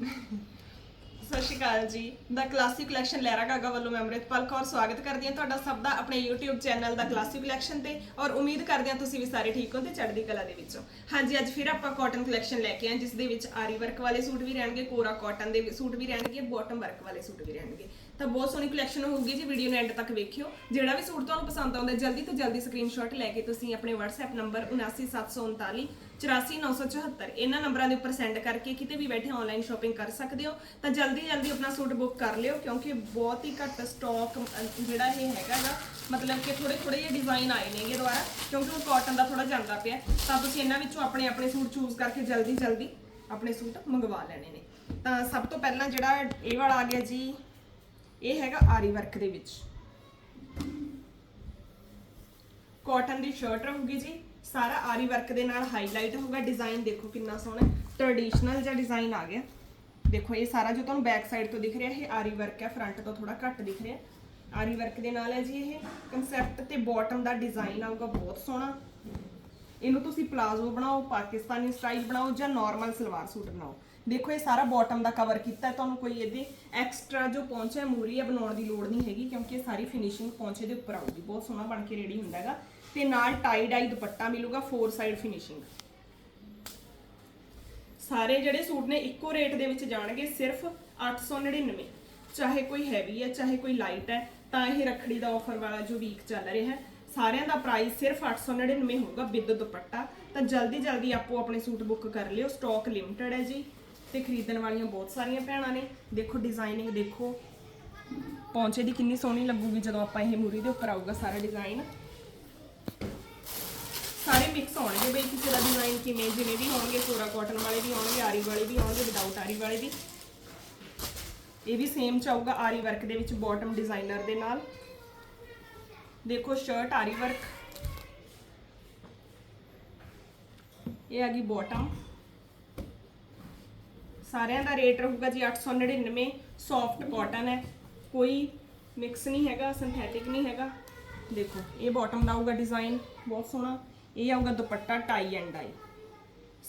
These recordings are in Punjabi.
ਸਤਿ ਸ਼੍ਰੀ ਅਕਾਲ ਜੀ। ਦਾ ਕਲਾਸਿਕ ਕਲੈਕਸ਼ਨ ਲਹਿਰਾ ਗਾਗਾ ਵੱਲੋਂ ਮੈਂ ਅੰਮ੍ਰਿਤਪਾਲ ਕੌਰ ਸਵਾਗਤ ਕਰਦੀ ਹਾਂ ਤੁਹਾਡਾ ਸਭ ਦਾ ਆਪਣੇ YouTube ਚੈਨਲ ਦਾ ਕਲਾਸਿਕ ਕਲੈਕਸ਼ਨ ਤੇ ਔਰ ਉਮੀਦ ਕਰਦੇ ਹਾਂ ਤੁਸੀਂ ਵੀ ਸਾਰੇ ਠੀਕ ਹੋ ਤੇ ਚੜ੍ਹਦੀ ਕਲਾ ਦੇ ਵਿੱਚੋਂ। ਹਾਂਜੀ, ਅੱਜ ਫਿਰ ਆਪਾਂ ਕਾਟਨ ਕਲੈਕਸ਼ਨ ਲੈ ਕੇ ਆਏ ਜਿਸ ਦੇ ਵਿੱਚ ਆਰੀ ਵਰਕ ਵਾਲੇ ਸੂਟ ਵੀ ਰਹਿਣਗੇ, ਕੋਰਾ ਕਾਟਨ ਦੇ ਸੂਟ ਵੀ ਰਹਿਣਗੇ ਬਾਟਮ ਵਰਕ ਵਾਲੇ ਸੂਟ ਵੀ ਰਹਿਣਗੇ। ਤਾਂ ਬਹੁਤ ਸੋਹਣੀ ਕਲੈਕਸ਼ਨ ਹੋਊਗੀ ਜੀ ਵੀਡੀਓ ਨੂੰ ਐਂਡ ਤੱਕ ਵੇਖਿਓ। ਜਿਹੜਾ ਵੀ ਸੂਟ ਤੁਹਾਨੂੰ ਪਸੰਦ ਆਉਂਦਾ, ਜਲਦੀ ਤੋਂ ਜਲਦੀ ਸਕਰੀਨਸ਼ਾਟ ਲੈ ਕੇ ਤੁਸੀਂ ਆਪਣੇ WhatsApp ਨੰਬਰ 79739 84974 ਇਹਨਾਂ ਨੰਬਰਾਂ ਦੇ ਉੱਪਰ ਸੈਂਡ ਕਰਕੇ ਕਿਤੇ ਵੀ ਬੈਠੇ ਆਨਲਾਈਨ ਸ਼ਾਪਿੰਗ ਕਰ ਸਕਦੇ ਹੋ। ਤਾਂ ਜਲਦੀ ਜਲਦੀ ਆਪਣਾ ਸੂਟ ਬੁੱਕ ਕਰ ਲਿਓ, ਕਿਉਂਕਿ ਬਹੁਤ ਹੀ ਘੱਟ ਸਟਾਕ ਜਿਹੜਾ ਇਹ ਹੈਗਾ ਗਾ ਮਤਲਬ ਕਿ ਥੋੜੇ ਥੋੜੇ ਜਿਹੇ ਡਿਜ਼ਾਈਨ ਆਏ ਨੇਗੇ ਦੁਆਰਾ, ਕਿਉਂਕਿ ਉਹ ਕਾਟਨ ਦਾ ਥੋੜਾ ਜਾਂਦਾ ਪਿਆ। ਤਾਂ ਤੁਸੀਂ ਇਹਨਾਂ ਵਿੱਚੋਂ ਆਪਣੇ ਆਪਣੇ ਸੂਟ ਚੂਜ਼ ਕਰਕੇ ਜਲਦੀ ਜਲਦੀ ਆਪਣੇ ਸੂਟ ਮੰਗਵਾ ਲੈਣੇ ਨੇ। ਤਾਂ ਸਭ ਤੋਂ ਪਹਿਲਾਂ ਜਿਹੜਾ ਇਹ ਵਾਲਾ ਆ ਗਿਆ ਜੀ, ਇਹ ਹੈਗਾ ਆਰੀ ਵਰਕ ਦੇ ਵਿੱਚ। ਕਾਟਨ ਦੀ ਸ਼ਰਟ ਰਹੂਗੀ ਜੀ। ਸਾਰਾ ਆਰੀ ਵਰਕ ਦੇ ਨਾਲ ਹਾਈਲਾਈਟ ਹੋਊਗਾ। ਡਿਜ਼ਾਈਨ ਦੇਖੋ ਕਿੰਨਾ ਸੋਹਣਾ ਟ੍ਰੈਡੀਸ਼ਨਲ ਜਿਹਾ ਡਿਜ਼ਾਈਨ ਆ ਗਿਆ। ਦੇਖੋ, ਇਹ ਸਾਰਾ ਜੋ ਤੁਹਾਨੂੰ ਬੈਕ ਸਾਈਡ ਤੋਂ ਦਿਖ ਰਿਹਾ, ਇਹ ਆਰੀ ਵਰਕ ਹੈ ਫਰੰਟ ਤੋਂ ਥੋੜਾ ਘੱਟ ਦਿਖ ਰਿਹਾ। ਆਰੀ ਵਰਕ ਦੇ ਨਾਲ ਹੈ ਜੀ ਇਹ। ਕਨਸੈਪਟ ਤੇ ਬਾਟਮ ਦਾ ਡਿਜ਼ਾਈਨ ਆਊਗਾ, ਬਹੁਤ ਸੋਹਣਾ। ਇਹਨੂੰ ਤੁਸੀਂ ਪਲਾਜ਼ੋ ਬਣਾਓ, ਪਾਕਿਸਤਾਨੀ ਸਟਾਈਲ ਬਣਾਓ ਜਾਂ ਨਾਰਮਲ ਸਲਵਾਰ ਸੂਟ ਬਣਾਓ। ਦੇਖੋ, ਇਹ ਸਾਰਾ ਬਾਟਮ ਦਾ ਕਵਰ ਕੀਤਾ ਹੈ। ਤੁਹਾਨੂੰ ਕੋਈ ਇਹਦੇ ਐਕਸਟਰਾ ਜੋ ਪਹੁੰਚਾ ਮੂਰੀ ਹੈ, ਬਣਾਉਣ ਦੀ ਲੋੜ ਨਹੀਂ ਹੈਗੀ, ਕਿਉਂਕਿ ਇਹ ਸਾਰੀ ਫਿਨਿਸ਼ਿੰਗ ਪਹੁੰਚੇ ਦੇ ਉੱਪਰ ਆਊਗੀ। ਬਹੁਤ ਸੋਹਣਾ ਬਣ ਕੇ ਰੈਡੀ ਹੁੰਦਾ ਹੈਗਾ। ਤੇ ਨਾਲ ਟਾਈ ਡਾਈ ਦੁਪੱਟਾ ਮਿਲੂਗਾ ਫੋਰ ਸਾਈਡ ਫਿਨਿਸ਼ਿੰਗ ਸਾਰੇ ਜਿਹੜੇ ਸੂਟ ਨੇ, ਇੱਕੋ ਰੇਟ ਦੇ ਵਿੱਚ ਜਾਣਗੇ, ਸਿਰਫ 899 ਚਾਹੇ ਕੋਈ ਹੈਵੀ ਹੈ, ਚਾਹੇ ਕੋਈ ਲਾਈਟ ਹੈ, ਤਾਂ ਇਹ ਰੱਖੜੀ ਦਾ ਆਫਰ ਵਾਲਾ ਜੋ ਵੀਕ ਚੱਲ ਰਿਹਾ ਹੈ, ਸਾਰਿਆਂ ਦਾ ਪ੍ਰਾਈਸ ਸਿਰਫ 899 ਹੋਊਗਾ ਵਿਦ ਦੁਪੱਟਾ। ਤਾਂ ਜਲਦੀ ਜਲਦੀ ਆਪੋ ਆਪਣੇ ਸੂਟ ਬੁੱਕ ਕਰ ਲਿਓ। ਸਟਾਕ ਲਿਮਟਿਡ ਹੈ ਜੀ। ਤੇ ਖਰੀਦਣ ਵਾਲੀਆਂ ਬਹੁਤ ਸਾਰੀਆਂ ਭੈਣਾਂ ਨੇ। ਦੇਖੋ ਡਿਜ਼ਾਈਨਿੰਗ ਦੇਖੋ। ਪੌਂਚੇ ਦੀ ਕਿੰਨੀ ਸੋਹਣੀ ਲੱਗੂਗੀ ਜਦੋਂ ਆਪਾਂ ਇਹ ਮੂਰੀ ਦੇ ਉੱਪਰ ਆਊਗਾ ਸਾਰਾ ਡਿਜ਼ਾਈਨ ਸਾਰੇ ਮਿਕਸ ਹੋਣਗੇ ਬਈ, ਕਿਸੇ ਦਾ ਡਿਜ਼ਾਈਨ ਕਿਵੇਂ, ਜਿਵੇਂ ਵੀ ਹੋਣਗੇ ਕੋਰਾ ਕਾਟਨ ਵਾਲੇ ਵੀ ਹੋਣਗੇ, ਆਰੀ ਵਾਲੇ ਵੀ ਹੋਣਗੇ ਵਿਦਆਊਟ ਆਰੀ ਵਾਲੇ ਵੀ। ਇਹ ਵੀ ਸੇਮ 'ਚ ਆਊਗਾ ਆਰੀ ਵਰਕ ਦੇ ਵਿੱਚ ਬਾਟਮ ਡਿਜ਼ਾਈਨਰ ਦੇ ਨਾਲ। ਦੇਖੋ ਸ਼ਰਟ ਆਰੀ ਵਰਕ ਇਹ ਆ ਗਈ ਬਾਟਮ ਸਾਰਿਆਂ ਦਾ ਰੇਟ ਰਹੂਗਾ ਜੀ 899 ਸੌਫਟ ਕਾਟਨ ਹੈ। ਕੋਈ ਮਿਕਸ ਨਹੀਂ ਹੈਗਾ ਸਿੰਥੈਟਿਕ ਨਹੀਂ ਹੈਗਾ। ਦੇਖੋ, ਇਹ ਬਾਟਮ ਦਾ ਆਊਗਾ ਡਿਜ਼ਾਈਨ ਬਹੁਤ ਸੋਹਣਾ। ਇਹ ਆਊਗਾ dupatta tie and dye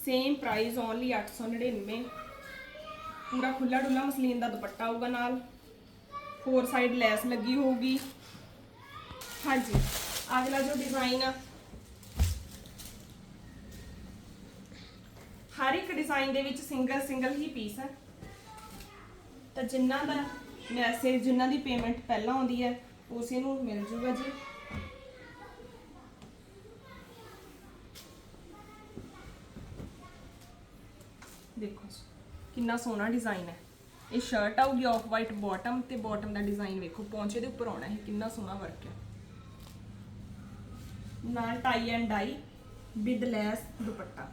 same price only 899 ਪੂਰਾ ਖੁੱਲਾ ਡੁੱਲਾ ਮਸਲੀਨ ਦਾ ਦੁਪੱਟਾ ਆਊਗਾ ਨਾਲ। ਫੋਰ ਸਾਈਡ ਲੈਸ ਲੱਗੀ ਹੋਊਗੀ। ਹਾਂਜੀ, ਅਗਲਾ ਜੋ ਡਿਜ਼ਾਈਨ ਆ ਹਰ ਇੱਕ ਡਿਜ਼ਾਈਨ ਦੇ ਵਿੱਚ ਸਿੰਗਲ ਸਿੰਗਲ ਹੀ ਪੀਸ ਹੈ। ਤਾਂ ਜਿਨ੍ਹਾਂ ਦਾ ਮੈਸੇਜ ਜਿਨ੍ਹਾਂ ਦੀ ਪੇਮੈਂਟ ਪਹਿਲਾਂ ਆਉਂਦੀ ਹੈ ਉਸੇ ਨੂੰ ਮਿਲ ਜੂਗਾ ਜੀ। ਦੇਖੋ ਜੀ, ਕਿੰਨਾ ਸੋਹਣਾ ਡਿਜ਼ਾਈਨ ਹੈ। ਇਹ ਸ਼ਰਟ ਆਊਗੀ ਆਫ ਵਾਈਟ ਬਾਟਮ ਤੇ ਬਾਟਮ ਦਾ ਡਿਜ਼ਾਈਨ ਵੇਖੋ, ਪੌਂਚੇ ਦੇ ਉੱਪਰ ਆਉਣਾ ਹੈ। ਕਿੰਨਾ ਸੋਹਣਾ ਵਰਕ ਹੈ। ਨਾਲ tie and dye with lace dupatta.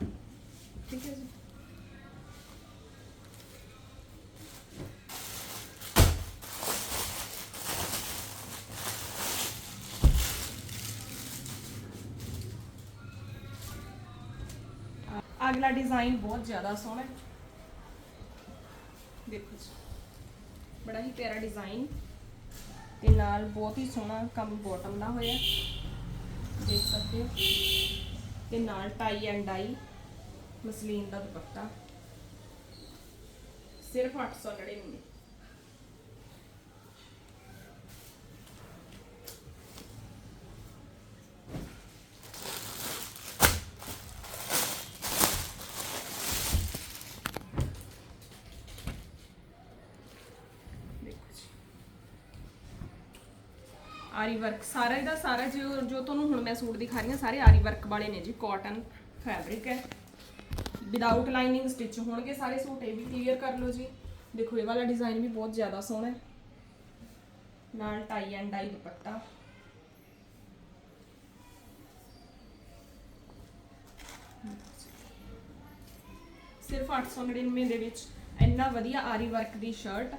ਠੀਕ ਹੈ ਜੀ ਅਗਲਾ ਡਿਜ਼ਾਈਨ ਬਹੁਤ ਜ਼ਿਆਦਾ ਸੋਹਣਾ ਹੈ। ਦੇਖੋ ਜੀ, ਬੜਾ ਹੀ ਪਿਆਰਾ ਡਿਜ਼ਾਈਨ ਤੇ ਨਾਲ ਬਹੁਤ ਹੀ ਸੋਹਣਾ ਕੰਮ ਬੋਟਮ ਦਾ ਹੋਇਆ ਦੇਖ ਸਕਦੇ ਹੋ। ਤੇ ਨਾਲ ਟਾਈ ਐਂਡ ਡਾਈ ਮਸਲੀਨ ਦਾ ਦੁਪੱਟਾ। ਸਿਰਫ 899 ਆਰੀ ਵਰਕ, ਸਾਰਾ ਇਹਦਾ ਸਾਰਾ ਜੋ ਜੋ ਤੁਹਾਨੂੰ ਹੁਣ ਮੈਂ ਸੂਟ ਦਿਖਾ ਰਹੀ ਹਾਂ, ਸਾਰੇ ਆਰੀ ਵਰਕ ਵਾਲੇ ਨੇ ਜੀ ਕਾਟਨ ਫੈਬਰਿਕ ਹੈ। ਵਿਦਆਊਟ ਲਾਈਨਿੰਗ ਸਟਿਚ ਹੋਣਗੇ ਸਾਰੇ ਸੂਟ, ਇਹ ਵੀ ਕਲੀਅਰ ਕਰ ਲਓ ਜੀ। ਦੇਖੋ, ਇਹ ਵਾਲਾ ਡਿਜ਼ਾਈਨ ਵੀ ਬਹੁਤ ਜ਼ਿਆਦਾ ਸੋਹਣਾ ਹੈ। ਨਾਲ ਟਾਈ ਐਂਡ ਡਾਈ ਦੁਪੱਟਾ। ਸਿਰਫ 899 ਦੇ ਵਿੱਚ ਇੰਨਾ ਵਧੀਆ ਆਰੀ ਵਰਕ ਦੀ ਸ਼ਰਟ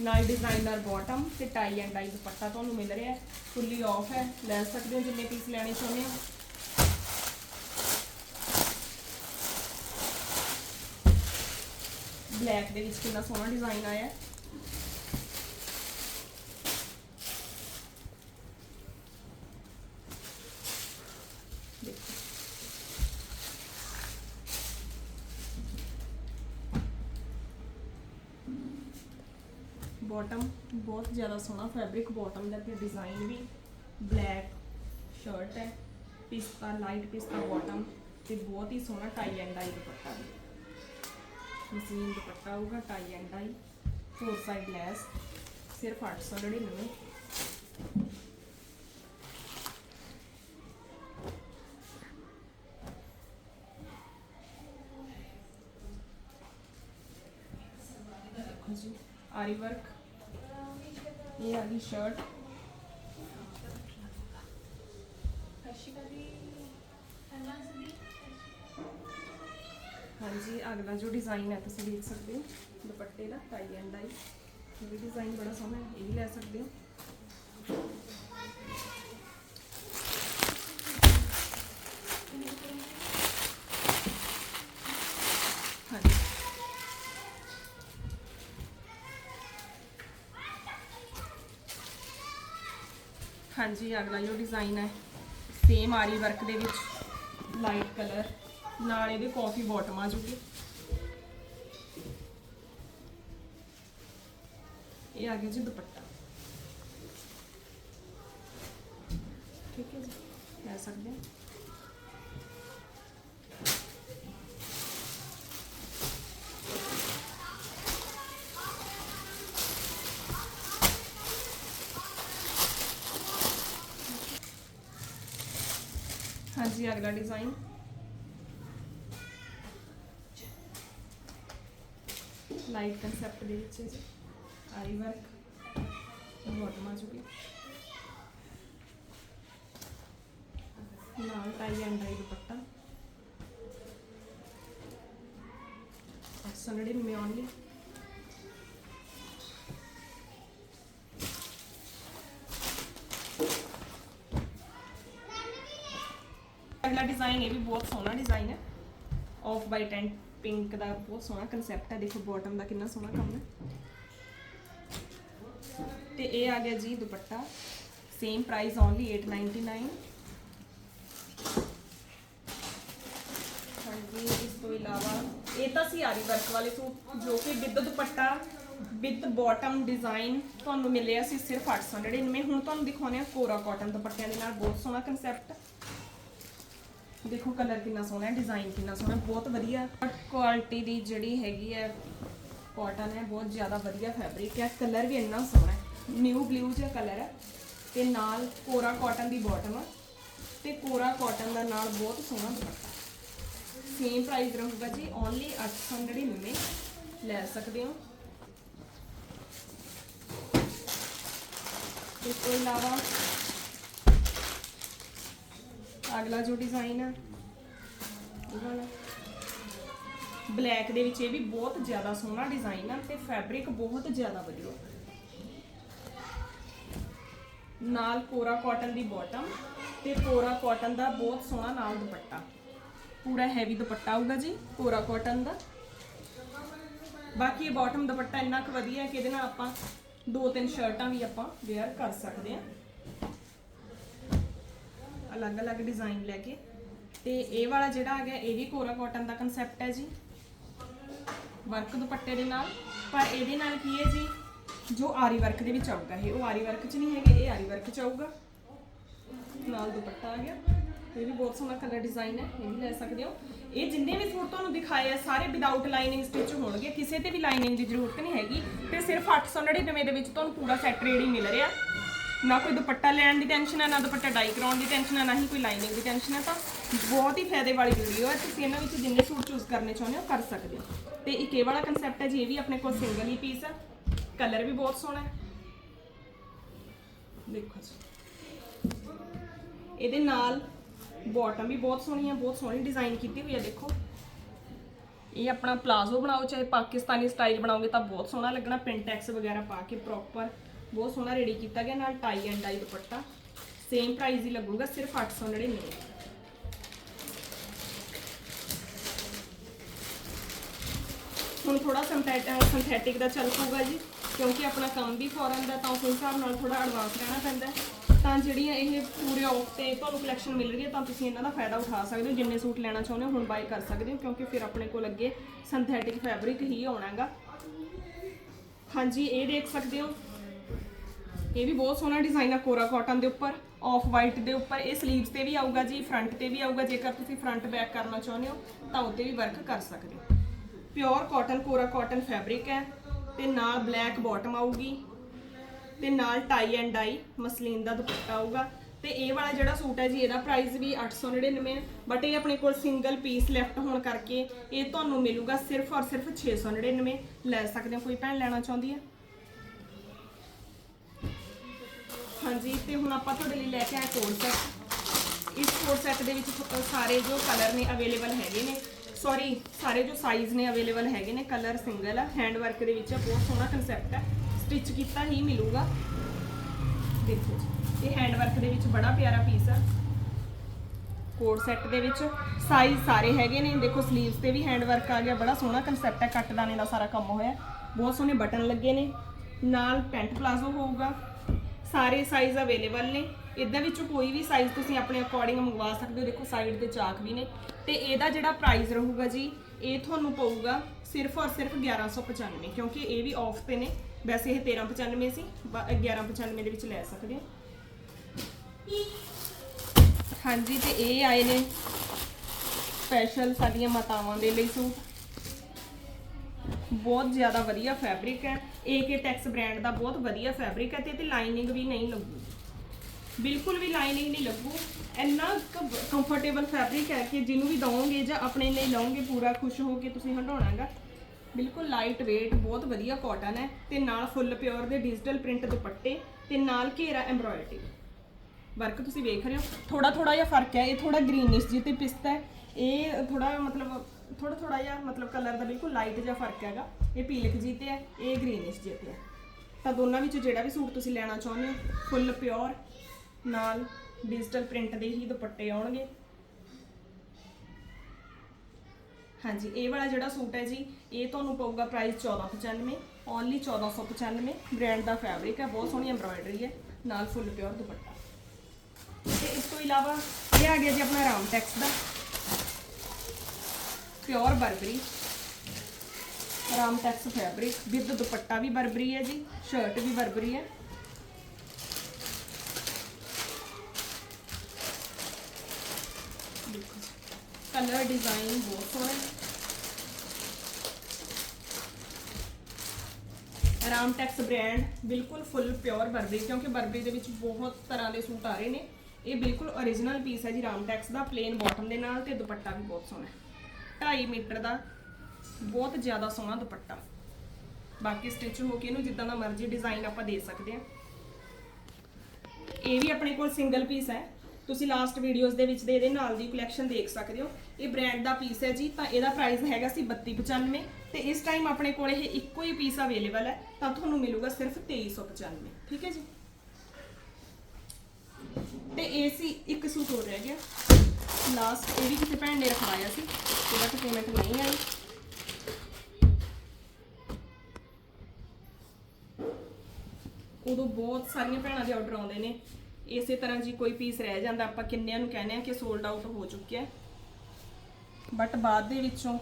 ਨਾਲ ਡਿਜ਼ਾਈਨਰ ਬਾਟਮ ਤੇ ਟਾਈ ਐਂਡ ਡਾਈ ਦੁਪੱਟਾ ਤੁਹਾਨੂੰ ਮਿਲ ਰਿਹਾ ਹੈ। ਫੁੱਲੀ ਆਫ ਹੈ। ਲੈ ਸਕਦੇ ਹੋ ਜਿੰਨੇ ਪੀਸ ਲੈਣੇ ਚਾਹੁੰਦੇ ਹੋ। ਬਲੈਕ ਦੇ ਵਿੱਚ ਕਿੰਨਾ ਸੋਹਣਾ ਡਿਜ਼ਾਈਨ ਆਇਆ। ਹੈ ਬਾਟਮ ਬਹੁਤ ਜ਼ਿਆਦਾ ਸੋਹਣਾ ਫੈਬਰਿਕ ਬਾਟਮ ਦਾ ਤੇ ਡਿਜ਼ਾਈਨ ਵੀ। ਬਲੈਕ ਸ਼ਰਟ ਹੈ ਪਿਸਤਾ ਲਾਈਟ ਪਿਸਤਾ ਬਾਟਮ ਤੇ ਬਹੁਤ ਹੀ ਸੋਹਣਾ ਟਾਈ ਐਂਡ ਡਾਈ ਦੁਪੱਟਾ ਵੀ। ਮਸਲੀਨ ਦੁਪੱਟਾ ਹੋਊਗਾ tie and dye four side lace, ਸਿਰਫ 899 ਦੇਖੋ ਜੀ, ਆਰੀ ਵਰਕ, ਇਹ ਆ ਗਈ ਸ਼ਰਟ ਹਾਂਜੀ, ਅਗਲਾ ਜੋ ਡਿਜ਼ਾਈਨ ਹੈ, ਤੁਸੀਂ ਦੇਖ ਸਕਦੇ ਹੋ। ਦੁਪੱਟੇ ਦਾ ਟਾਈ ਐਂਡ ਡਾਈ ਇਹ ਵੀ ਡਿਜ਼ਾਈਨ ਬੜਾ ਸੋਹਣਾ ਹੈ, ਇਹ ਵੀ ਲੈ ਸਕਦੇ ਹੋ। ਹਾਂਜੀ। ਹਾਂਜੀ, ਅਗਲਾ ਜੋ ਡਿਜ਼ਾਈਨ ਹੈ ਸੇਮ ਆਰੀ ਵਰਕ ਦੇ ਵਿੱਚ ਲਾਈਟ ਕਲਰ ਨਾਲ ਇਹਦੇ ਕਾਫੀ ਬਾਟਮ ਆ ਜੂਗੀ। ਇਹ ਆ ਗਿਆ ਜੀ ਦੁਪੱਟਾ। ਠੀਕ ਹੈ ਜੀ ਲੈ ਸਕਦੇ ਹਾਂ। ਹਾਂਜੀ, ਅਗਲਾ ਡਿਜ਼ਾਈਨ ਲਾਈਟ ਕਨਸੈਪਟ ਦੇ ਵਿੱਚ ਹੈ ਜੀ ਆਰੀ ਵਰਕ ਬਾਟਮ ਆ ਜੂਗੀ ਨਾਲ tie and dye dupatta. 899 only ਅਗਲਾ ਡਿਜ਼ਾਈਨ ਇਹ ਵੀ ਬਹੁਤ ਸੋਹਣਾ ਡਿਜ਼ਾਈਨ ਹੈ। ਆਫ ਵਾਈਟ ਐਂਡ ਪਿੰਕ ਦਾ ਬਹੁਤ ਸੋਹਣਾ ਕਨਸੈਪਟ ਹੈ, ਦੇਖੋ ਬਾਟਮ ਦਾ ਕਿੰਨਾ ਸੋਹਣਾ ਕੰਮ ਹੈ। ਤੇ ਇਹ ਆ ਗਿਆ ਜੀ ਦੁਪੱਟਾ ਸੇਮ ਪ੍ਰਾਈਸ ਓਨਲੀ 899 ਹਾਂਜੀ, ਇਸ ਤੋਂ ਇਲਾਵਾ ਇਹ ਤਾਂ ਸੀ ਵਰਕ ਵਾਲੇ ਸੂਟ, ਜੋ ਕਿ with dupatta, with bottom design ਤੁਹਾਨੂੰ ਮਿਲਿਆ ਸੀ ਸਿਰਫ 899 ਹੁਣ ਤੁਹਾਨੂੰ ਦਿਖਾਉਣੇ ਆ ਕੋਰਾ ਕਾਟਨ ਦੁਪੱਟਿਆਂ ਦੇ ਨਾਲ, ਬਹੁਤ ਸੋਹਣਾ ਕਨਸੈਪਟ ਦੇਖੋ ਕਲਰ ਕਿੰਨਾ ਸੋਹਣਾ ਹੈ ਡਿਜ਼ਾਈਨ ਕਿੰਨਾ ਸੋਹਣਾ ਬਹੁਤ ਵਧੀਆ। ਕੁਆਲਿਟੀ ਦੀ ਜਿਹੜੀ ਹੈਗੀ ਹੈ ਕਾਟਨ ਹੈ, ਬਹੁਤ ਜ਼ਿਆਦਾ ਵਧੀਆ ਫੈਬਰਿਕ ਹੈ। ਕਲਰ ਵੀ ਇੰਨਾ ਸੋਹਣਾ ਹੈ। ਨਿਊ ਬਲੂ ਜਿਹਾ ਕਲਰ ਹੈ ਤੇ ਨਾਲ ਕੋਰਾ ਕਾਟਨ ਦੀ ਬਾਟਮ ਹੈ ਤੇ ਕੋਰਾ ਕਾਟਨ ਦਾ ਨਾਲ ਬਹੁਤ ਸੋਹਣਾ ਦੁਪੱਟਾ ਸੇਮ ਪ੍ਰਾਈਸ ਰਹੂਗਾ ਜੀ ਓਨਲੀ 899 ਲੈ ਸਕਦੇ ਹੋ। ਇਸ ਤੋਂ ਇਲਾਵਾ ਅਗਲਾ ਜੋ ਡਿਜ਼ਾਈਨ ਹੈ ਇਹ ਵਾਲਾ ਬਲੈਕ ਦੇ ਵਿੱਚ ਇਹ ਵੀ ਬਹੁਤ ਜ਼ਿਆਦਾ ਸੋਹਣਾ ਡਿਜ਼ਾਈਨ ਹੈ ਤੇ ਫੈਬਰਿਕ ਬਹੁਤ ਜ਼ਿਆਦਾ ਵਧੀਆ। ਨਾਲ ਕੋਰਾ ਕਾਟਨ ਦੀ ਬਾਟਮ ਤੇ ਕੋਰਾ ਕਾਟਨ ਦਾ ਬਹੁਤ ਸੋਹਣਾ ਨਾਲ ਦੁਪੱਟਾ। ਪੂਰਾ ਹੈਵੀ ਦੁਪੱਟਾ ਆਊਗਾ ਜੀ, ਕੋਰਾ ਕਾਟਨ ਦਾ। ਬਾਕੀ ਇਹ ਬਾਟਮ ਦੁਪੱਟਾ ਇੰਨਾ ਕੁ ਵਧੀਆ ਹੈ ਕਿ ਇਹਦੇ ਨਾਲ ਆਪਾਂ ਦੋ ਤਿੰਨ ਸ਼ਰਟਾਂ ਵੀ ਆਪਾਂ ਵੇਅਰ ਕਰ ਸਕਦੇ ਹਾਂ। ਅਲੱਗ-ਅਲੱਗ ਡਿਜ਼ਾਈਨ ਲੈ ਕੇ। ਤੇ ਇਹ ਵਾਲਾ ਜਿਹੜਾ ਆ ਗਿਆ ਇਹ ਵੀ ਕੋਰਾ ਕਾਟਨ ਦਾ ਕਨਸੈਪਟ ਹੈ ਜੀ। ਵਰਕ ਦੁਪੱਟੇ ਦੇ ਨਾਲ। ਪਰ ਇਹਦੇ ਨਾਲ ਕੀ ਹੈ ਜੀ, ਜੋ ਆਰੀ ਵਰਕ ਦੇ ਵਿੱਚ ਆਊਗਾ ਇਹ। ਉਹ ਆਰੀ ਵਰਕ 'ਚ ਨਹੀਂ ਹੈਗੇ, ਇਹ ਆਰੀ ਵਰਕ 'ਚ ਆਊਗਾ। ਨਾਲ ਦੁਪੱਟਾ ਆ ਗਿਆ। ਇਹ ਵੀ ਬਹੁਤ ਸੋਹਣਾ ਕਲਰ ਡਿਜ਼ਾਈਨ ਹੈ, ਇਹ ਵੀ ਲੈ ਸਕਦੇ ਹੋ। ਇਹ ਜਿੰਨੇ ਵੀ ਸੂਟ ਤੁਹਾਨੂੰ ਦਿਖਾਏ ਆ, ਸਾਰੇ ਵਿਦਆਊਟ ਲਾਈਨਿੰਗ ਸਟਿਚ ਹੋਣਗੇ। ਕਿਸੇ ਤੇ ਵੀ ਲਾਈਨਿੰਗ ਦੀ ਜ਼ਰੂਰਤ ਨਹੀਂ ਹੈਗੀ। ਤੇ ਸਿਰਫ 899 ਦੇ ਵਿੱਚ ਤੁਹਾਨੂੰ ਪੂਰਾ ਸੈੱਟ ਰੇਡ ਮਿਲ ਰਿਹਾ। ਨਾ ਕੋਈ ਦੁਪੱਟਾ ਲੈਣ ਦੀ ਟੈਨਸ਼ਨ ਹੈ ਨਾ ਦੁਪੱਟਾ ਡਾਈ ਕਰਾਉਣ ਦੀ ਟੈਨਸ਼ਨ ਹੈ ਨਾ ਹੀ ਕੋਈ ਲਾਈਨਿੰਗ ਦੀ ਟੈਨਸ਼ਨ ਹੈ ਤਾਂ ਬਹੁਤ ਹੀ ਫਾਇਦੇ ਵਾਲੀ ਵੀਡੀਓ ਹੈ ਤੁਸੀਂ ਇਹਨਾਂ ਵਿੱਚ ਜਿੰਨੇ ਸੂਟ ਚੂਜ਼ ਕਰਨੇ ਚਾਹੁੰਦੇ ਹੋ, ਕਰ ਸਕਦੇ ਹੋ। ਤੇ ਇੱਕ ਇਹ ਵਾਲਾ ਕਨਸੈਪਟ ਹੈ ਜੀ, ਇਹ ਵੀ ਆਪਣੇ ਕੋਲ ਸਿੰਗਲ ਹੀ ਪੀਸ ਹੈ ਕਲਰ ਵੀ ਬਹੁਤ ਸੋਹਣਾ ਹੈ। ਦੇਖੋ ਜੀ। ਇਹਦੇ ਨਾਲ ਬਾਟਮ ਵੀ ਬਹੁਤ ਸੋਹਣੀ ਹੈ ਬਹੁਤ ਸੋਹਣੀ ਡਿਜ਼ਾਈਨ ਕੀਤੀ ਹੋਈ ਹੈ ਦੇਖੋ। ਇਹ ਆਪਣਾ ਪਲਾਜ਼ੋ ਬਣਾਓ, ਚਾਹੇ ਪਾਕਿਸਤਾਨੀ ਸਟਾਈਲ ਬਣਾਓਗੇ ਤਾਂ ਬਹੁਤ ਸੋਹਣਾ ਲੱਗਣਾ ਪਿੰਟੈਕਸ ਵਗੈਰਾ ਪਾ ਕੇ ਪ੍ਰੋਪਰ ਬਹੁਤ ਸੋਹਣਾ ਰੈਡੀ ਕੀਤਾ ਗਿਆ, ਨਾਲ tie and dye dupatta. Same price ਹੀ ਲੱਗੂਗਾ, ਸਿਰਫ 899 ਹੁਣ ਥੋੜਾ ਸਿੰਥੈਟਿਕ ਦਾ ਚੱਲ ਪਊਗਾ ਜੀ, ਕਿਉਂਕਿ ਆਪਣਾ ਕੰਮ ਵੀ ਫੋਰਨ ਦਾ, ਤਾਂ ਉਸ ਹਿਸਾਬ ਨਾਲ ਥੋੜਾ ਐਡਵਾਂਸ ਰਹਿਣਾ ਪੈਂਦਾ ਤਾਂ ਜਿਹੜੀਆਂ ਇਹ ਪੂਰੇ ਆਫ ਤੇ ਤੁਹਾਨੂੰ ਕਲੈਕਸ਼ਨ ਮਿਲ ਰਹੀ ਹੈ, ਤਾਂ ਤੁਸੀਂ ਇਹਨਾਂ ਦਾ ਫਾਇਦਾ ਉਠਾ ਸਕਦੇ ਹੋ, ਜਿੰਨੇ ਸੂਟ ਲੈਣਾ ਚਾਹੁੰਦੇ ਹੋ, ਹੁਣ ਬਾਈ ਕਰ ਸਕਦੇ ਹੋ, ਕਿਉਂਕਿ ਫਿਰ ਆਪਣੇ ਕੋਲ ਅੱਗੇ ਸਿੰਥੈਟਿਕ ਫੈਬਰਿਕ ਹੀ ਆਉਣਾਗਾ ਹਾਂਜੀ, ਇਹ ਦੇਖ ਸਕਦੇ ਹੋ ਇਹ ਵੀ ਬਹੁਤ ਸੋਹਣਾ ਡਿਜ਼ਾਈਨ ਆ ਕੋਰਾ ਕਾਟਨ ਦੇ ਉੱਪਰ ਆਫ ਵਾਈਟ ਦੇ ਉੱਪਰ। ਇਹ 슬ੀਵਸ ਤੇ ਵੀ ਆਊਗਾ ਜੀ ਫਰੰਟ ਤੇ ਵੀ ਆਊਗਾ। ਜੇਕਰ ਤੁਸੀਂ ਫਰੰਟ ਬੈਕ ਕਰਨਾ ਚਾਹੁੰਦੇ ਹੋ, ਤਾਂ ਉੱਤੇ ਵੀ ਵਰਕ ਕਰ ਸਕਦੇ ਹੋ। ਪਿਓਰ ਕਾਟਨ ਕੋਰਾ ਕਾਟਨ ਫੈਬਰਿਕ ਹੈ। ਤੇ ਨਾਲ ਬਲੈਕ ਬਾਟਮ ਆਊਗੀ। ਤੇ ਨਾਲ ਟਾਈ ਐਂਡ ਡਾਈ ਮਸਲੀਨ ਦਾ ਦੁਪੱਟਾ ਆਊਗਾ। ਤੇ ਇਹ ਵਾਲਾ ਜਿਹੜਾ ਸੂਟ ਹੈ ਜੀ, ਇਹਦਾ ਪ੍ਰਾਈਸ ਵੀ 899 ਹੈ ਬਟ ਇਹ ਆਪਣੇ ਕੋਲ ਸਿੰਗਲ ਪੀਸ ਲੈਫਟ ਹੋਣ ਕਰਕੇ ਇਹ ਤੁਹਾਨੂੰ ਮਿਲੂਗਾ ਸਿਰਫ ਔਰ ਸਿਰਫ 699 ਲੈ ਸਕਦੇ ਹੋ, ਕੋਈ ਭੈਣ ਲੈਣਾ ਚਾਹੁੰਦੀ ਹੈ? ਹਾਂਜੀ, ਤੇ ਹੁਣ ਆਪਾਂ ਤੁਹਾਡੇ ਲਈ ਲੈ ਕੇ ਆਏ ਕੋਡ ਸੈਟ ਇਸ ਕੋਡ ਸੈੱਟ ਦੇ ਵਿੱਚ ਸਾਰੇ ਜੋ ਕਲਰ ਨੇ ਅਵੇਲੇਬਲ ਹੈਗੇ ਨੇ। ਸੌਰੀ ਸਾਰੇ ਜੋ ਸਾਈਜ਼ ਨੇ ਅਵੇਲੇਬਲ ਹੈਗੇ ਨੇ ਕਲਰ ਸਿੰਗਲ ਆ। ਹੈਂਡ ਵਰਕ ਦੇ ਵਿੱਚ ਬਹੁਤ ਸੋਹਣਾ ਕਨਸੈਪਟ ਹੈ ਸਟਿਚ ਕੀਤਾ ਹੀ ਮਿਲੂਗਾ। ਦੇਖੋ ਇਹ ਹੈਂਡ ਵਰਕ ਦੇ ਵਿੱਚ ਬੜਾ ਪਿਆਰਾ ਪੀਸ ਆ। ਕੋਡ ਸੈੱਟ ਦੇ ਵਿੱਚ ਸਾਈਜ਼ ਸਾਰੇ ਹੈਗੇ ਨੇ। ਦੇਖੋ 슬ੀਵਸ ਤੇ ਵੀ ਹੈਂਡ ਵਰਕ ਆ ਗਿਆ। ਬੜਾ ਸੋਹਣਾ ਕਨਸੈਪਟ ਹੈ ਕੱਟ ਦਾਣੇ ਦਾ ਸਾਰਾ ਕੰਮ ਹੋਇਆ। ਬਹੁਤ ਸੋਹਣੇ ਬਟਨ ਲੱਗੇ ਨੇ। ਨਾਲ ਪੈਂਟ ਪਲਾਜ਼ੋ ਹੋਊਗਾ। ਸਾਰੇ ਸਾਈਜ਼ ਅਵੇਲੇਬਲ ਨੇ। ਇਦਾਂ ਵਿੱਚੋਂ ਕੋਈ ਵੀ ਸਾਈਜ਼ ਤੁਸੀਂ ਆਪਣੇ ਅਕੋਰਡਿੰਗ ਮੰਗਵਾ ਸਕਦੇ ਹੋ। ਦੇਖੋ ਸਾਈਡ ਤੇ ਚਾਕ ਵੀ ਨੇ। ਤੇ ਇਹਦਾ ਜਿਹੜਾ ਪ੍ਰਾਈਸ ਰਹੂਗਾ ਜੀ, ਇਹ ਤੁਹਾਨੂੰ ਪਊਗਾ ਸਿਰਫ ਔਰ ਸਿਰਫ 1195 ਕਿਉਂਕਿ ਇਹ ਵੀ ਆਫ ਤੇ ਨੇ। ਵੈਸੇ ਇਹ 1395 ਸੀ। ਬ- 1195 ਦੇ ਵਿੱਚ ਲੈ ਸਕਦੇ ਹੋ। ਹਾਂਜੀ, ਤੇ ਇਹ ਆਏ ਨੇ ਸਪੈਸ਼ਲ ਸਾਡੀਆਂ ਮਾਤਾਵਾਂ ਦੇ ਲਈ ਸੂਟ। ਬਹੁਤ ਜ਼ਿਆਦਾ ਵਧੀਆ ਫੈਬਰਿਕ ਹੈ। AK ਟੈਕਸ ਬ੍ਰਾਂਡ ਦਾ ਬਹੁਤ ਵਧੀਆ ਫੈਬਰਿਕ ਹੈ ਤੇ ਇਹਤੇ ਲਾਈਨਿੰਗ ਵੀ ਨਹੀਂ ਲੱਗੂਗੀ ਬਿਲਕੁਲ ਵੀ ਲਾਈਨਿੰਗ ਨਹੀਂ ਲੱਗੂ। ਇੰਨਾ ਕੰਫਰਟੇਬਲ ਫੈਬਰਿਕ ਹੈ ਕਿ ਜਿਹਨੂੰ ਵੀ ਦਵੋਗੇ ਜਾਂ ਆਪਣੇ ਲਈ ਲਓਗੇ ਪੂਰਾ ਖੁਸ਼ ਹੋ ਕੇ ਤੁਸੀਂ ਹੰਡਾਉਣਾਗਾ ਬਿਲਕੁਲ ਲਾਈਟ weight, ਬਹੁਤ ਵਧੀਆ ਕਾਟਨ ਹੈ ਤੇ ਨਾਲ ਫੁੱਲ ਪਿਓਰ ਦੇ ਡਿਜੀਟਲ ਪ੍ਰਿੰਟ ਦੁਪੱਟੇ ਤੇ ਨਾਲ ਘੇਰਾ ਐਮਬ੍ਰੋਇਡਰੀ ਵਰਕ ਤੁਸੀਂ ਵੇਖ ਰਹੇ ਹੋ। ਥੋੜਾ ਥੋੜਾ ਜਿਹਾ ਫ਼ਰਕ ਹੈ, ਇਹ ਥੋੜਾ ਗ੍ਰੀਨਿਸ਼ ਜੀ ਤੇ ਪਿਸਤਾ ਹੈ। ਇਹ ਥੋੜਾ ਮਤਲਬ ਥੋੜਾ ਥੋੜਾ ਜਿਹਾ ਮਤਲਬ ਕਲਰ ਦਾ ਬਿਲਕੁਲ ਲਾਈਟ ਜਿਹਾ ਫ਼ਰਕ ਹੈਗਾ। ਇਹ ਪੀਲਕ ਜੀ ਤੇ ਹੈ, ਇਹ ਗ੍ਰੀਨਿਸ਼ ਜੀ ਤੇ ਹੈ। ਤਾਂ ਦੋਨਾਂ ਵਿੱਚੋਂ ਜਿਹੜਾ ਵੀ ਸੂਟ ਤੁਸੀਂ ਲੈਣਾ ਚਾਹੁੰਦੇ ਹੋ ਫੁੱਲ ਪਿਓਰ ਨਾਲ ਡਿਜੀਟਲ ਪ੍ਰਿੰਟ ਦੇ ਹੀ ਦੁਪੱਟੇ ਆਉਣਗੇ। ਹਾਂਜੀ, ਇਹ ਵਾਲਾ ਜਿਹੜਾ ਸੂਟ ਹੈ ਜੀ, ਇਹ ਤੁਹਾਨੂੰ ਪਊਗਾ ਪ੍ਰਾਈਸ 1495 ਓਨਲੀ 1495 ਬ੍ਰਾਂਡ ਦਾ ਫੈਬਰਿਕ ਹੈ, ਬਹੁਤ ਸੋਹਣੀ ਐਮਬ੍ਰਾਇਡਰੀ ਹੈ, ਨਾਲ ਫੁੱਲ ਪਿਓਰ ਦੁਪੱਟਾ। ਤੇ ਇਸ ਤੋਂ ਇਲਾਵਾ ਇਹ ਆ ਗਿਆ ਜੀ ਆਪਣਾ Ram tax the. Pure Burberry. Ram Tex fabric with dupatta we Burberry ਹੈ ਜੀ ਸ਼ਰਟ ਵੀ ਬਰਬਰੀ ਹੈ। ਕਲਰ ਡਿਜ਼ਾਈਨ ਬਹੁਤ ਸੋਹਣਾ। ਹੈ ਬ੍ਰਾਂਡ ਬਿਲਕੁਲ ਫੁੱਲ ਪਿਓਰ ਬਰਬਰੀ, ਕਿਉਂਕਿ ਬਰਬਰੀ ਦੇ ਵਿੱਚ ਬਹੁਤ ਤਰ੍ਹਾਂ ਦੇ ਸੂਟ ਆ ਰਹੇ ਨੇ। ਇਹ ਬਿਲਕੁਲ origignal ਪੀਸ ਹੈ ਜੀ ਰਾਮ ਟੈਕਸ ਦਾ ਪਲੇਨ ਬਾਟਮ ਦੇ ਨਾਲ ਤੇ ਦੁਪੱਟਾ ਵੀ ਬਹੁਤ ਸੋਹਣਾ ਹੈ। 2.5 ਮੀਟਰ ਦਾ ਬਹੁਤ ਜ਼ਿਆਦਾ ਸੋਹਣਾ ਦੁਪੱਟਾ। ਬਾਕੀ ਸਟਿਚ ਹੋ ਕੇ ਇਹਨੂੰ ਜਿੱਦਾਂ ਦਾ ਮਰਜ਼ੀ ਡਿਜ਼ਾਈਨ ਆਪਾਂ ਦੇ ਸਕਦੇ ਹਾਂ। ਇਹ ਵੀ ਆਪਣੇ ਕੋਲ ਸਿੰਗਲ ਪੀਸ ਹੈ। ਤੁਸੀਂ ਲਾਸਟ ਵੀਡੀਓਜ਼ ਦੇ ਵਿੱਚ ਦੇ ਇਹਦੇ ਨਾਲ ਦੀ ਕਲੈਕਸ਼ਨ ਦੇਖ ਸਕਦੇ ਹੋ। ਇਹ ਬ੍ਰਾਂਡ ਦਾ ਪੀਸ ਹੈ ਜੀ, ਤਾਂ ਇਹਦਾ ਪ੍ਰਾਈਸ ਹੈਗਾ ਸੀ 3295 ਤੇ ਇਸ ਟਾਈਮ ਆਪਣੇ ਕੋਲ ਇਹ ਇੱਕੋ ਹੀ ਪੀਸ ਅਵੇਲੇਬਲ ਹੈ, ਤਾਂ ਤੁਹਾਨੂੰ ਮਿਲੂਗਾ ਸਿਰਫ 2395 ਠੀਕ ਹੈ ਜੀ? ਤੇ ਇਹ ਸੀ ਇੱਕ ਸੂਟ ਹੋਰ ਰਹਿ ਗਿਆ। ਲਾਸਟ ਇਹ ਵੀ ਕਿਸੇ ਭੈਣ ਨੇ ਰਖਵਾਇਆ ਸੀ ਉਹਦਾ ਤੇ ਪੇਮੈਂਟ ਨਹੀਂ ਆਈ। ਉਦੋਂ ਬਹੁਤ ਸਾਰੀਆਂ ਭੈਣਾਂ ਦੇ ਆਰਡਰ ਆਉਂਦੇ ਨੇ। ਇਸੇ ਤਰ੍ਹਾਂ ਜੀ ਕੋਈ ਪੀਸ ਰਹਿ ਜਾਂਦਾ, ਆਪਾਂ ਕਿੰਨਿਆਂ ਨੂੰ ਕਹਿੰਦੇ ਆ ਕਿ ਸੋਲਡ ਆਊਟ ਹੋ ਚੁੱਕਿਆ ਬਟ ਬਾਅਦ ਦੇ ਵਿੱਚੋਂ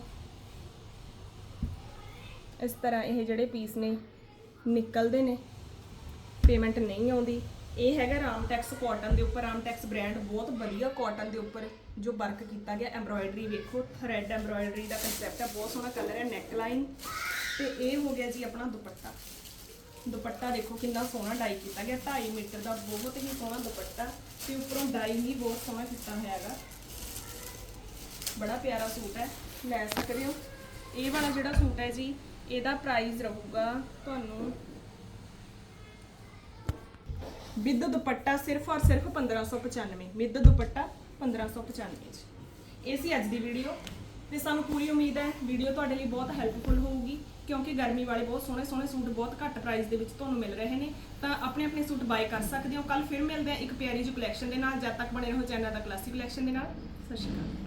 ਇਸ ਤਰ੍ਹਾਂ ਇਹ ਜਿਹੜੇ ਪੀਸ ਨੇ, ਨਿਕਲਦੇ ਨੇ ਪੇਮੈਂਟ ਨਹੀਂ ਆਉਂਦੀ। ਇਹ ਹੈਗਾ ਰਾਮਟੈਕਸ ਕਾਟਨ ਦੇ ਉੱਪਰ, ਰਾਮਟੈਕਸ ਬ੍ਰਾਂਡ ਬਹੁਤ ਵਧੀਆ ਕਾਟਨ ਦੇ ਉੱਪਰ ਜੋ ਵਰਕ ਕੀਤਾ ਗਿਆ। ਐਮਬ੍ਰੋਇਡਰੀ ਵੇਖੋ ਥਰੈਡ ਐਮਬ੍ਰੋਇਡਰੀ ਦਾ ਕਨਸੈਪਟ ਹੈ, ਬਹੁਤ ਸੋਹਣਾ ਕਲਰ ਹੈ ਨੈਕ ਲਾਈਨ ਤੇ ਇਹ ਹੋ ਗਿਆ ਜੀ ਆਪਣਾ ਦੁਪੱਟਾ। ਦੁਪੱਟਾ ਦੇਖੋ ਕਿੰਨਾ ਸੋਹਣਾ ਡਾਈ ਕੀਤਾ ਗਿਆ 2.5 ਮੀਟਰ ਦਾ ਬਹੁਤ ਹੀ ਸੋਹਣਾ ਦੁਪੱਟਾ ਤੇ ਉੱਪਰੋਂ ਡਾਈ ਵੀ ਬਹੁਤ ਸੋਹਣਾ ਕੀਤਾ ਹੋਇਆ ਹੈਗਾ। ਬੜਾ ਪਿਆਰਾ ਸੂਟ ਹੈ, ਲੈ ਸਕਦੇ ਹੋ। ਇਹ ਵਾਲਾ ਜਿਹੜਾ ਸੂਟ ਹੈ ਜੀ, ਇਹਦਾ ਪ੍ਰਾਈਸ ਰਹੂਗਾ ਤੁਹਾਨੂੰ ਵਿਦ ਦੁਪੱਟਾ ਸਿਰਫ ਔਰ ਸਿਰਫ 1595 ਵਿਦ ਦੁਪੱਟਾ 1595 'ਚ। ਇਹ ਸੀ ਅੱਜ ਦੀ ਵੀਡੀਓ ਤੇ ਸਾਨੂੰ ਪੂਰੀ ਉਮੀਦ ਹੈ ਵੀਡੀਓ ਤੁਹਾਡੇ ਲਈ ਬਹੁਤ ਹੈਲਪਫੁਲ ਹੋਊਗੀ ਕਿਉਂਕਿ ਗਰਮੀ ਵਾਲੇ ਬਹੁਤ ਸੋਹਣੇ ਸੋਹਣੇ ਸੂਟ ਬਹੁਤ ਘੱਟ ਪ੍ਰਾਈਸ ਦੇ ਵਿੱਚ ਤੁਹਾਨੂੰ ਮਿਲ ਰਹੇ ਨੇ। ਤਾਂ ਆਪਣੇ ਆਪਣੇ ਸੂਟ ਬਾਏ ਕਰ ਸਕਦੇ ਹੋ। ਕੱਲ ਫਿਰ ਮਿਲਦੇ ਆ ਇੱਕ ਪਿਆਰੀ ਜਿਹੀ ਕਲੈਕਸ਼ਨ ਦੇ ਨਾਲ। ਜਦ ਤੱਕ ਬਣੇ ਰਹੋ ਚੈਨਲ ਦਾ ਕਲਾਸਿਕ ਕਲੈਕਸ਼ਨ ਦੇ ਨਾਲ। ਸਤਿ ਸ਼੍ਰੀ ਅਕਾਲ।